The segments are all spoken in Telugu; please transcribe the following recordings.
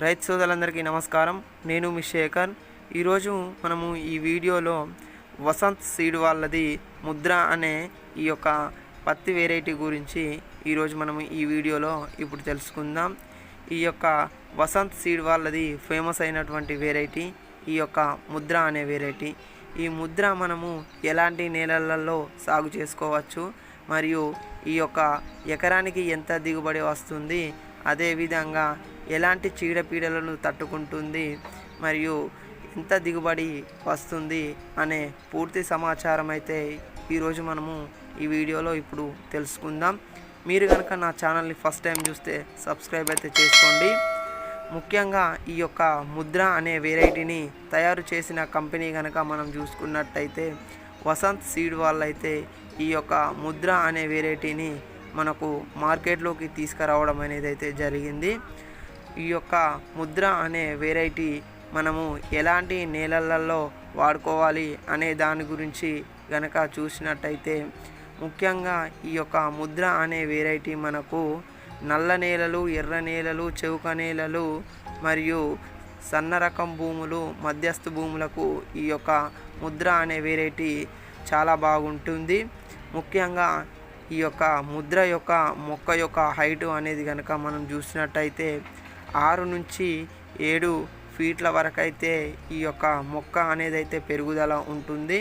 రైతు సోదరులందరికీ నమస్కారం. నేను మీ శేఖర్. ఈరోజు మనము ఈ వీడియోలో వసంత్ సీడ్ వాళ్ళది ముద్ర అనే ఈ యొక్క పత్తి వెరైటీ గురించి ఈరోజు మనము ఈ వీడియోలో ఇప్పుడు తెలుసుకుందాం. ఈ యొక్క వసంత్ సీడ్ వాళ్ళది ఫేమస్ అయినటువంటి వెరైటీ ఈ యొక్క ముద్ర అనే వెరైటీ ఈ ముద్ర మనము ఎలాంటి నేలలలో సాగు చేసుకోవచ్చు? మరియు ఈ యొక్క ఎకరానికి ఎంత దిగుబడి వస్తుంది? అదేవిధంగా ఎలాంటి చీడపీడలను తట్టుకుంటుంది మరియు ఎంత దిగుబడి వస్తుంది అనే పూర్తి సమాచారం అయితే ఈరోజు మనము ఈ వీడియోలో ఇప్పుడు తెలుసుకుందాం. మీరు కనుక నా ఛానల్ని ఫస్ట్ టైం చూస్తే సబ్స్క్రైబ్ అయితే చేసుకోండి. ముఖ్యంగా ఈ యొక్క ముద్ర అనే వెరైటీని తయారు చేసిన కంపెనీ కనుక మనం చూసుకున్నట్టయితే వసంత్ సీడ్ వాళ్ళైతే ఈ యొక్క ముద్ర అనే వెరైటీని మనకు మార్కెట్లోకి తీసుకురావడం అనేది అయితే జరిగింది. ఈ యొక్క ముద్ర అనే వెరైటీ మనము ఎలాంటి నేలలలో వాడుకోవాలి అనే దాని గురించి గనక చూసినట్టయితే ముఖ్యంగా ఈ యొక్క ముద్ర అనే వెరైటీ మనకు నల్ల నేలలు ఎర్ర నేలలు చౌక నేలలు మరియు సన్న రకం భూములు మధ్యస్థ భూములకు ఈ యొక్క ముద్ర అనే వెరైటీ చాలా బాగుంటుంది. ముఖ్యంగా ఈ యొక్క ముద్ర యొక్క మొక్క యొక్క హైటు అనేది కనుక మనం చూసినట్టయితే ఆరు నుంచి ఏడు ఫీట్ల వరకు అయితే ఈ యొక్క మొక్క అనేది అయితే పెరుగుదల ఉంటుంది.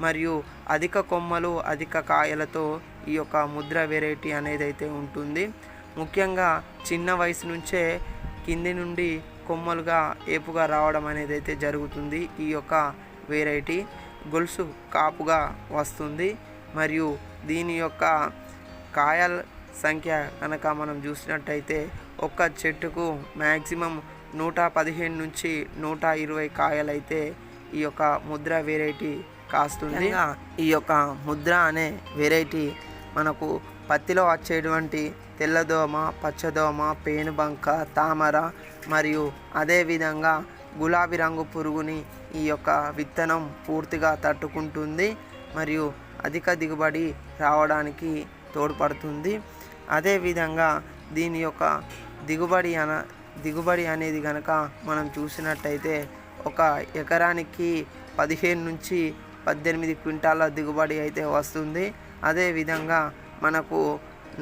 మరియు అధిక కొమ్మలు అధిక కాయలతో ఈ యొక్క ముద్ర వెరైటీ అనేది అయితే ఉంటుంది. ముఖ్యంగా చిన్న వయసు నుంచే కింది నుండి కొమ్మలుగా ఏపుగా రావడం అనేది అయితే జరుగుతుంది ఈ యొక్క వెరైటీ. గొలుసు కాపుగా వస్తుంది. మరియు దీని యొక్క కాయల సంఖ్య కనుక మనం చూసినట్టయితే ఒక్క చెట్టుకు మ్యాక్సిమం నూట పదిహేను నుంచి నూట ఇరవై కాయలైతే ఈ యొక్క ముద్ర వెరైటీ కాస్తుంది. ఈ యొక్క ముద్ర అనే వెరైటీ మనకు పత్తిలో వచ్చేటువంటి తెల్లదోమ పచ్చదోమ పేనుబంక తామర మరియు అదేవిధంగా గులాబీ రంగు పురుగుని ఈ యొక్క విత్తనం పూర్తిగా తట్టుకుంటుంది మరియు అధిక దిగుబడి రావడానికి తోడ్పడుతుంది. అదేవిధంగా దీని యొక్క దిగుబడి అన దిగుబడి అనేది కనుక మనం చూసినట్టయితే ఒక ఎకరానికి పదిహేను నుంచి పద్దెనిమిది క్వింటాల దిగుబడి అయితే వస్తుంది. అదేవిధంగా మనకు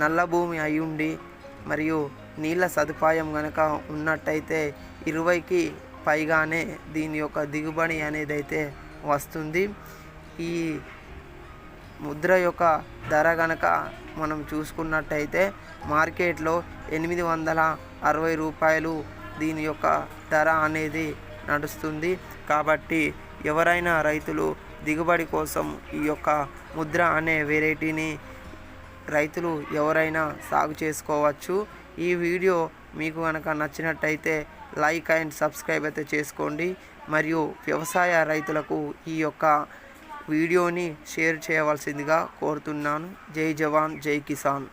నల్ల భూమి అయి ఉండి మరియు నీళ్ళ సదుపాయం కనుక ఉన్నట్టయితే ఇరవైకి పైగానే దీని యొక్క దిగుబడి అనేది అయితే వస్తుంది. ఈ ముద్ర యొక్క ధర గనక మనం చూసుకున్నట్టయితే మార్కెట్లో ఎనిమిది వందల అరవై రూపాయలు దీని యొక్క ధర అనేది నడుస్తుంది. కాబట్టి ఎవరైనా రైతులు దిగుబడి కోసం ఈ యొక్క ముద్ర అనే వెరైటీని రైతులు ఎవరైనా సాగు చేసుకోవచ్చు. ఈ వీడియో మీకు కనుక నచ్చినట్టయితే లైక్ అండ్ సబ్స్క్రైబ్ అయితే చేసుకోండి. మరియు వ్యవసాయ రైతులకు ఈ యొక్క వీడియోని షేర్ చేయవలసిందిగా కోరుతున్నాను. జై జవాన్ జై కిసాన్.